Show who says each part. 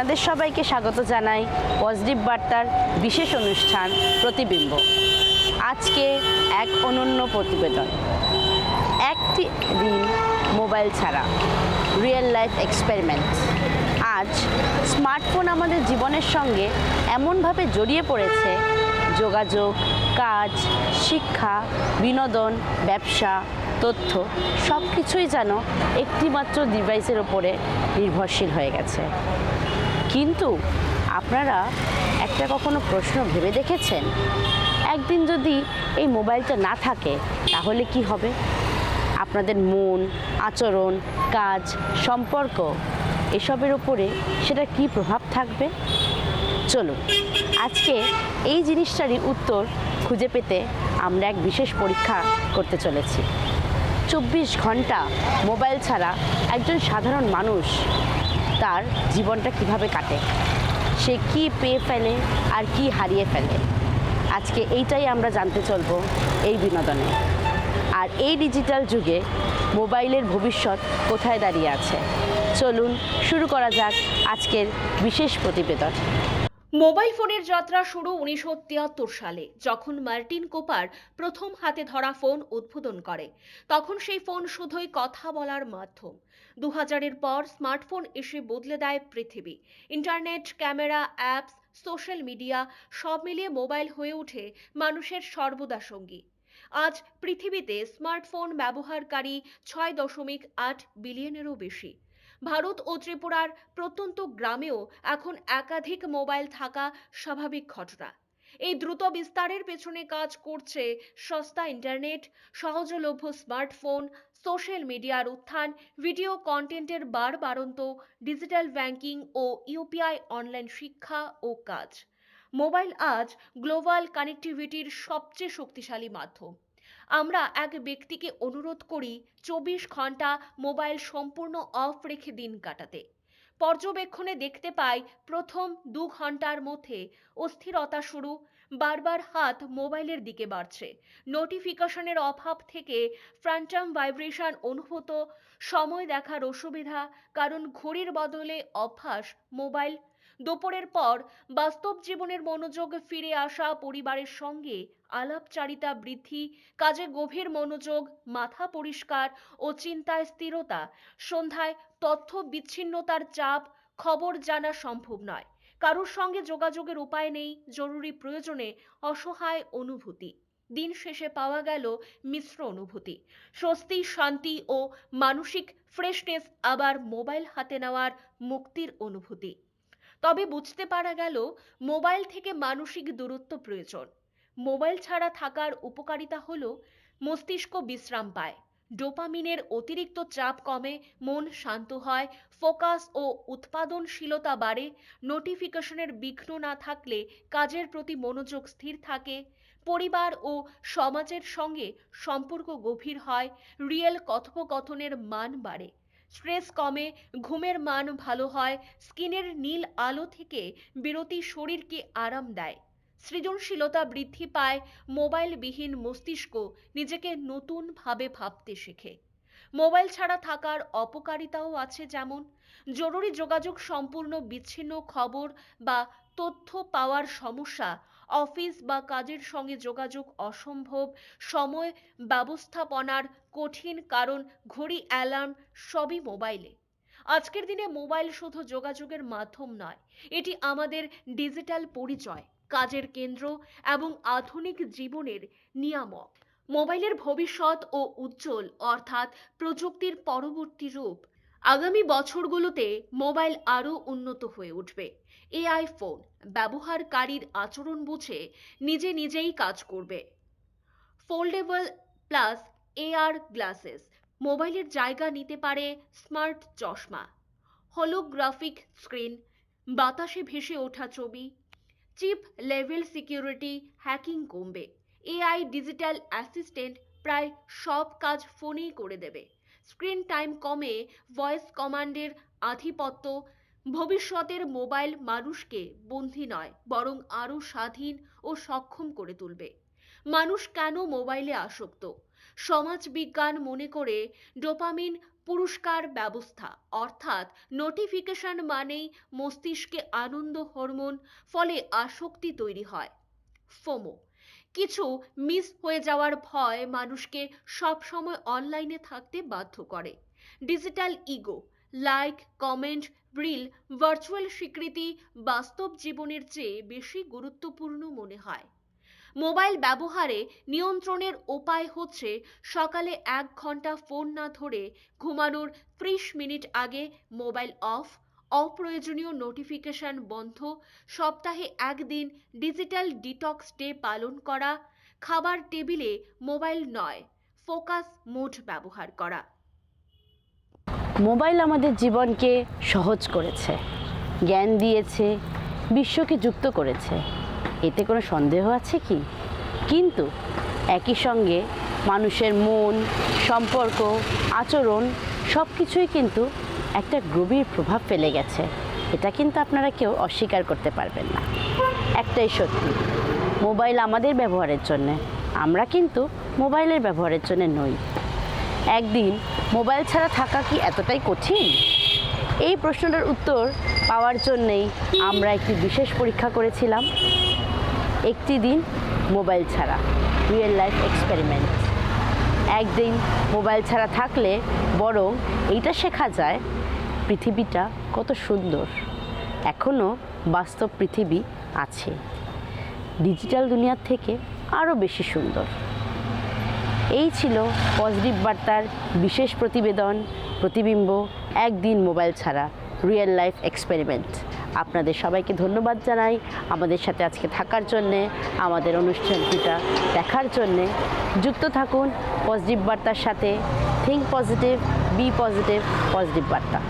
Speaker 1: আপনাদের সবাইকে স্বাগত জানাই পজিটিভ বার্তার বিশেষ অনুষ্ঠান প্রতিবিম্ব। আজকে এক অনন্য প্রতিবেদন। একটি দিন মোবাইল ছাড়া রিয়েল লাইফ এক্সপেরিমেন্ট। আজ স্মার্টফোন আমাদের জীবনের সঙ্গে এমনভাবে জড়িয়ে পড়েছে, যোগাযোগ, কাজ, শিক্ষা, বিনোদন, ব্যবসা, তথ্য সব কিছুই যেন একটিমাত্র ডিভাইসের ওপরে নির্ভরশীল হয়ে গেছে। কিন্তু আপনারা একটা কখনো প্রশ্ন ভেবে দেখেছেন? একদিন যদি এই মোবাইলটা না থাকে, তাহলে কি হবে? আপনাদের মন, আচরণ, কাজ, সম্পর্ক, এসবের ওপরে সেটা কি প্রভাব থাকবে? চলুন, আজকে এই জিনিসটারই উত্তর খুঁজে পেতে আমরা এক বিশেষ পরীক্ষা করতে চলেছি। চব্বিশ ঘণ্টা মোবাইল ছাড়া একজন সাধারণ মানুষ তার জীবনটা কীভাবে কাটে? সে কি পেয়ে ফেলে আর কি হারিয়ে ফেলে? আজকে এইটাই আমরা জানতে চলবো এই বিনোদনে। আর এই ডিজিটাল যুগে মোবাইলের ভবিষ্যৎ কোথায় দাঁড়িয়ে আছে? চলুন শুরু করা যাক আজকের বিশেষ প্রতিবেদন।
Speaker 2: মোবাইল ফোনের যাত্রা শুরু উনিশশো তিয়াত্তর সালে, যখন মার্টিন কোপার প্রথম হাতে ধরা ফোন উদ্বোধন করে। তখন সেই ফোন শুধুই কথা বলার মাধ্যম। দু হাজারের পর স্মার্টফোন এসে বদলে দেয় পৃথিবী। Internet, camera, apps, social media সব মিলিয়ে মোবাইল হয়ে ওঠে মানুষের সর্বদা সঙ্গী। আজ পৃথিবীতে স্মার্টফোন ব্যবহারকারী ছয় দশমিক আট বিলিয়নেরও বেশি। ভারত ও ত্রিপুরার প্রত্যন্ত গ্রামেও এখন একাধিক মোবাইল থাকা স্বাভাবিক ঘটনা। এই দ্রুত বিস্তারের পেছনে কাজ করছে সস্তা ইন্টারনেট, সহজলভ্য স্মার্টফোন, সোশ্যাল মিডিয়ার উত্থান, ভিডিও কন্টেন্টের বার ডিজিটাল ব্যাংকিং ও ইউপিআই অনলাইন শিক্ষা ও কাজ। মোবাইল আজ গ্লোবাল কানেক্টিভিটির সবচেয়ে শক্তিশালী মাধ্যম। আমরা এক ব্যক্তিকে অনুরোধ করি, চব্বিশ ঘণ্টা মোবাইল সম্পূর্ণ অফ রেখে দিন কাটাতে। পর্যবেক্ষণে দেখতে পাই, প্রথম দু ঘণ্টার মধ্যে অস্থিরতা শুরু, বারবার হাত মোবাইলের দিকে বাড়ছে। নোটিফিকেশনের অভাব থেকে ফ্রান্টাম ভাইব্রেশন অনুভূত, সময় দেখার অসুবিধা, কারণ ঘড়ির বদলে অভ্যাস, মোবাইল। দুপুরের পর বাস্তব জীবনের মনোযোগ ফিরে আসা পরিবারের সঙ্গে আলাপচারিতা বৃদ্ধি, কাজে গভীর মনোযোগ, মাথা পরিষ্কার ও চিন্তায় স্থিরতা। সন্ধ্যায় তথ্য বিচ্ছিন্নতার চাপ, খবর জানা সম্ভব নয়। কারোর সঙ্গে যোগাযোগের উপায় নেই, জরুরি প্রয়োজনে অসহায় অনুভূতি। দিন শেষে পাওয়া গেল মিশ্র অনুভূতি। স্বস্তি, শান্তি ও মানসিক ফ্রেশনেস আবার মোবাইল হাতে নেওয়ার মুক্তির অনুভূতি। তবে বুঝতে পারা গেল, মোবাইল থেকে মানসিক দূরত্ব প্রয়োজন। মোবাইল ছাড়া থাকার উপকারিতা হল মস্তিষ্ক বিশ্রাম পায়। ডোপামিনের অতিরিক্ত চাপ কমে, মন শান্ত হয়, ফোকাস ও উৎপাদনশীলতা বাড়ে, নোটিফিকেশনের বিঘ্ন না থাকলে কাজের প্রতি মনোযোগ স্থির থাকে, পরিবার ও সমাজের সঙ্গে সম্পর্ক গভীর হয়, রিয়েল কথোপকথনের মান বাড়ে। স্ট্রেস কমে, ঘুমের মান ভালো হয়, স্কিনের নীল আলো থেকে বিরতি শরীরকে আরাম দেয়। সৃজনশীলতা বৃদ্ধি পায় মোবাইলবিহীন মস্তিষ্ক নিজেকে নতুনভাবে ভাবতে শেখে। মোবাইল ছাড়া থাকার অপকারিতাও আছে যেমন জরুরি যোগাযোগ সম্পূর্ণ বিচ্ছিন্ন খবর বা তথ্য পাওয়ার সমস্যা, অফিস বা কাজের সঙ্গে যোগাযোগ অসম্ভব, সময় ব্যবস্থাপনার কঠিন কারণ, ঘড়ি, অ্যালার্ম সবই মোবাইলে। আজকের দিনে মোবাইল শুধু যোগাযোগের মাধ্যম নয়, এটি আমাদের ডিজিটাল পরিচয়। কাজের কেন্দ্র এবং আধুনিক জীবনের নিয়ামক। মোবাইলের ভবিষ্যৎ ও উজ্জ্বল অর্থাৎ প্রযুক্তির পরবর্তী রূপ। আগামী বছরগুলোতে মোবাইল আরও উন্নত হয়ে উঠবে। এআই ফোন ব্যবহারকারীর আচরণ বুঝে নিজে নিজেই কাজ করবে। ফোল্ডেবল প্লাস এআর গ্লাসেস মোবাইলের জায়গা নিতে পারে স্মার্ট চশমা হোলোগ্রাফিক স্ক্রিন বাতাসে ভেসে ওঠা ছবি চিপ লেভেল সিকিউরিটি হ্যাকিং কমবে। এআই ডিজিটাল অ্যাসিস্ট্যান্ট প্রায় সব কাজ ফোনেই করে দেবে। স্ক্রিন টাইম কমে ভয়েস কমান্ডের আধিপত্য ভবিষ্যতের মোবাইল মানুষকে বন্দী নয়, বরং আরও স্বাধীন ও সক্ষম করে তুলবে। মানুষ কেন মোবাইলে আসক্ত? সমাজ বিজ্ঞান মনে করে ডোপামিন পুরস্কার ব্যবস্থা, অর্থাৎ নোটিফিকেশন মানেই মস্তিষ্কে আনন্দ হরমোন ফলে আসক্তি তৈরি হয়। ফোমো, কিছু মিস হয়ে যাওয়ার ভয় মানুষকে সবসময় অনলাইনে থাকতে বাধ্য করে। Digital ego like comment reel virtual স্বীকৃতি বাস্তব জীবনের চেয়ে বেশি গুরুত্বপূর্ণ মনে হয়। মোবাইল ব্যবহারে নিয়ন্ত্রণের উপায় হচ্ছে সকালে এক ঘণ্টা ফোন না ধরে ঘুমানোর ত্রিশ মিনিট আগে মোবাইল অফ, অপ্রয়োজনীয় নোটিফিকেশন বন্ধ, সপ্তাহে একদিন ডিজিটাল ডিটক্স ডে পালন করা, খাবার টেবিলে মোবাইল নয়, ফোকাস মোড ব্যবহার করা।
Speaker 1: মোবাইল আমাদের জীবনকে সহজ করেছে, জ্ঞান দিয়েছে, বিশ্বকে যুক্ত করেছে। এতে কোনো সন্দেহ আছে কি? কিন্তু একই সঙ্গে মানুষের মন, সম্পর্ক, আচরণ সব কিছুই কিন্তু একটা গভীর প্রভাব ফেলে গেছে। এটা কিন্তু আপনারা কেউ অস্বীকার করতে পারবেন না। একটাই সত্যি, মোবাইল আমাদের ব্যবহারের জন্যে। আমরা কিন্তু মোবাইলের ব্যবহারের জন্য নই। একদিন মোবাইল ছাড়া থাকা কি এতটাই কঠিন? এই প্রশ্নটার উত্তর পাওয়ার জন্যেই আমরা একটি বিশেষ পরীক্ষা করেছিলাম। একটি দিন মোবাইল ছাড়া রিয়েল লাইফ এক্সপেরিমেন্ট একদিন মোবাইল ছাড়া থাকলে বরং এইটা শেখা যায় পৃথিবীটা কত সুন্দর। এখনও বাস্তব পৃথিবী আছে। ডিজিটাল দুনিয়ার থেকে আরও বেশি সুন্দর। এই ছিল পজিটিভ বার্তার বিশেষ প্রতিবেদন, প্রতিবিম্ব, একদিন মোবাইল ছাড়া রিয়েল লাইফ এক্সপেরিমেন্ট আপনাদের সবাইকে ধন্যবাদ জানাই আমাদের সাথে আজকে থাকার জন্যে, আমাদের অনুষ্ঠানটিটা দেখার জন্যে। যুক্ত থাকুন পজিটিভ বার্তার সাথে think positive be positive positive বার্তা।